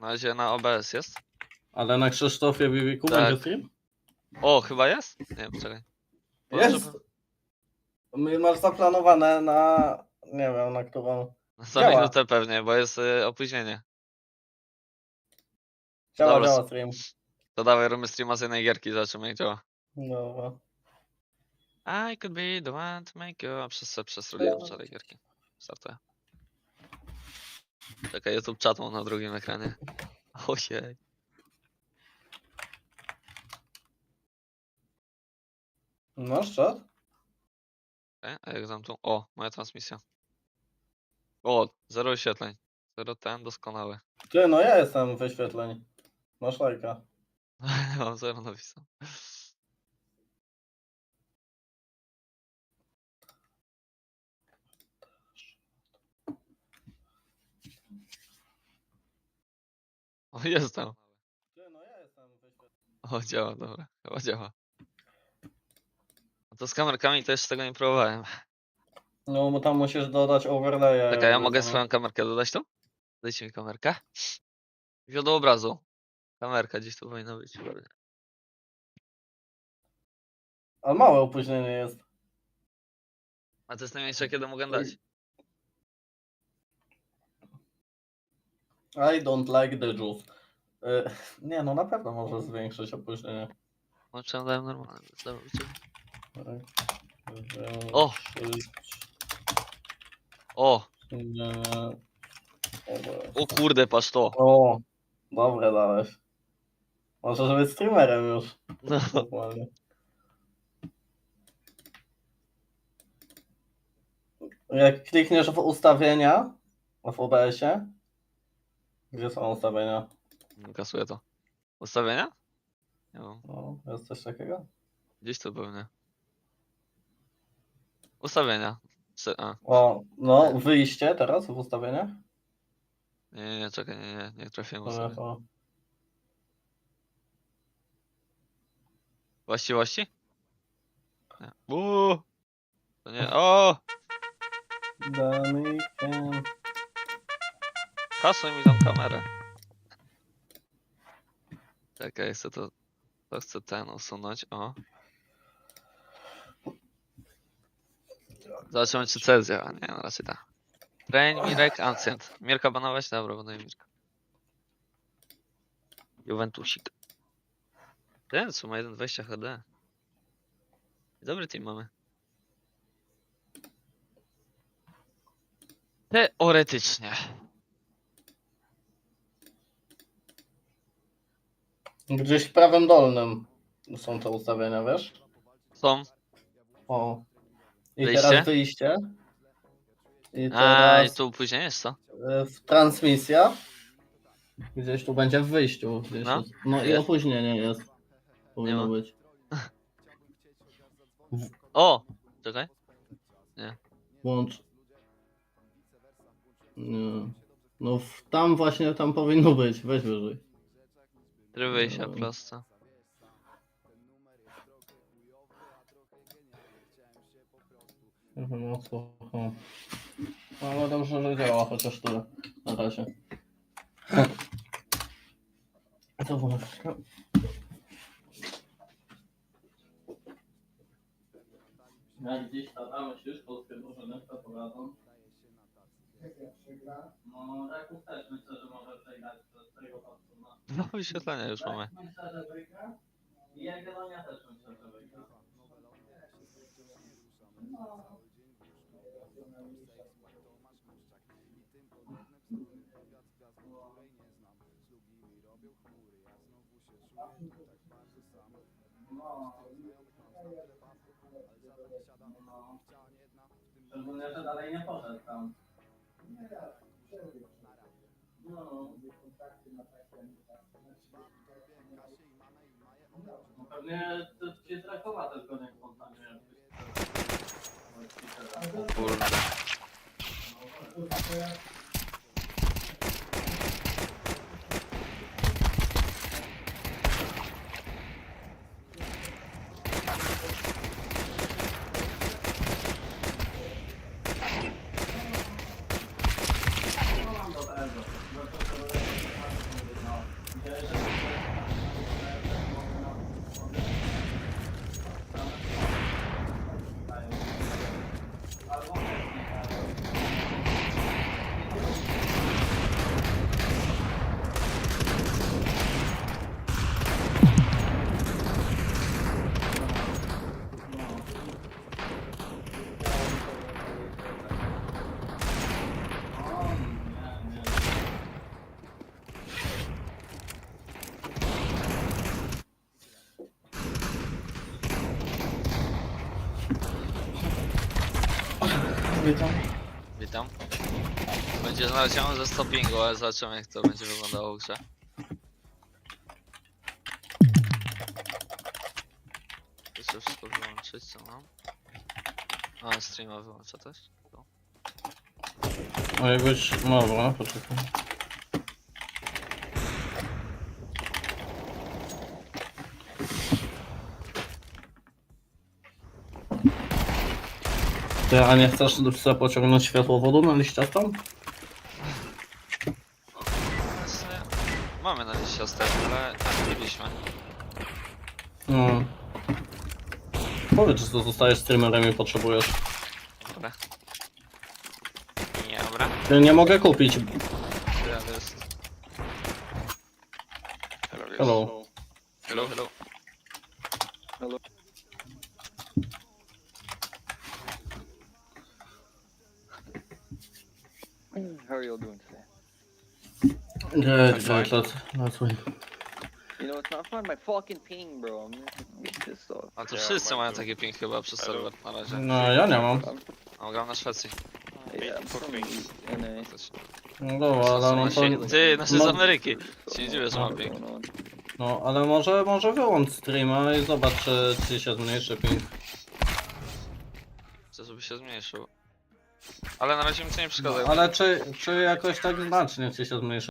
Na razie na OBS jest. Ale na Krzysztofie Bibiku Tak. będzie stream? O, chyba jest? Nie wiem, czekaj. Jest. My- Masz zaplanowane na... Nie wiem, na którą... Za Działa. minutę pewnie, bo jest y, opóźnienie. Działa, Dobra, działa stream. To dawaj, robimy streama z jednej gierki, zobaczymy jak działa. Dobra. I could be the one to make you... A przez, przestrzeliłem wczoraj gierki. Startuję. Czekaj, YouTube chat mam na drugim ekranie. Ojej. Masz czat? Okej, a jak tu? O, moja transmisja. O, zero wyświetleń. Zero ten, doskonały. Ty, no ja jestem wyświetleń. Masz lajka. Mam zero napisał. O, jestem. Ty, no ja jestem. O, działa, dobra. Chyba działa. A to z kamerkami to jeszcze tego nie próbowałem. No, bo tam musisz dodać overlaya. Czekaj, ja mogę nie? swoją kamerkę dodać tu? Dajcie mi kamerkę. Źródło obrazu. Kamerka gdzieś tu powinna być. Ale małe opóźnienie jest. A to jest najmniejsze, kiedy mogę dać. I don't like the juice. Y, nie, no na pewno może zwiększyć opóźnienie. No, czy dałem normalnie. Dobra, Tak. O! O! Nie, nie. Dobra. O kurde, patrz to. O, dobre dałeś. Możesz być streamerem już. No. Dokładnie. Jak klikniesz w ustawienia w OBS-ie, gdzie są ustawienia? Kasuję to. Ustawienia? Nie mam. No, jest coś takiego? Gdzieś tu pewnie. Ustawienia. Se- A, O, no, wyjście teraz w ustawieniach? nie, nie, nie, czekaj, nie, nie, nie trafiłem Dobra, ustawienia. to- Właściwości? Nie. Uuu! To nie, o! Danikiem. Kasuj mi tą kamerę. Czekaj, chcę to, to chcę ten usunąć, o. Zobaczymy czy C działa, nie no raczej tak. Train, Mirek, Ancient. Mirka banować? Dobra, banuję Mirka. Juventusik. Ten, co ma 1.20 HD. Dobry team mamy. Teoretycznie. Gdzieś w prawym dolnym są te ustawienia, wiesz? Są. O. I Wyjście? teraz wyjście. I A, i teraz tu później jest co? e, w transmisja. Gdzieś tu będzie w wyjściu. Gdzieś No, jest. no i jest. opóźnienie jest. Powinno ma. być. O! Czekaj. Włącz. Nie. No w, tam właśnie tam powinno być. Weź wyżej. Tryb wyjścia No. prosto. No spoko. Ale dobrze, że działa chociaż tyle. Na razie. To było. Jak gdzieś tam myślisz, polskie drużyny to powiedzą? No, Raków też myślę, że może przegrać z tego patrzu na... No wyświetlenia już mamy. No. Że dalej nie poszedł tam. No. Pewnie to ci jest rakowa nie spontanie. O kurde. Dobra, dobra. Witam. Witam. Będzie znaleziony ze stoppingu, ale zobaczymy jak to będzie wyglądało w grze. Chcę wszystko wyłączyć, co mam? A, streama wyłącza też? To. O, jakbyś... Dobra, poczekaj. Ty, a nie chcesz sobie pociągnąć światłowodu na liściastą? Właśnie mamy na liście ostatnio, ale nie mieliśmy. No. Powiedz, że to zostajesz streamerem i potrzebujesz. Dobra. Nie, dobra. Ja nie mogę kupić. Jest. Hello. Hello, hello. How are you all doing today? Good, good, let's, let's win. You know, it's not fun. My fucking ping, bro. I'm getting pissed off. A to Ja wszyscy mam mają taki ping chyba przez serwer na razie. No, ja nie mam. I'm, A gram na Szwecji. yeah, I'm for from pings. NA. Też. No dobra, ale no to... Ty, nasz jest z no- Ameryki. Się nie dziwię, że mam ping. No, ale może, może wyłącz streama i zobacz, czy ci się zmniejszy ping. Chcę, żeby się zmniejszył. Ale na razie mi to nie No, przeszkadza. ale czy, czy jakoś tak znacznie ci się zmniejszy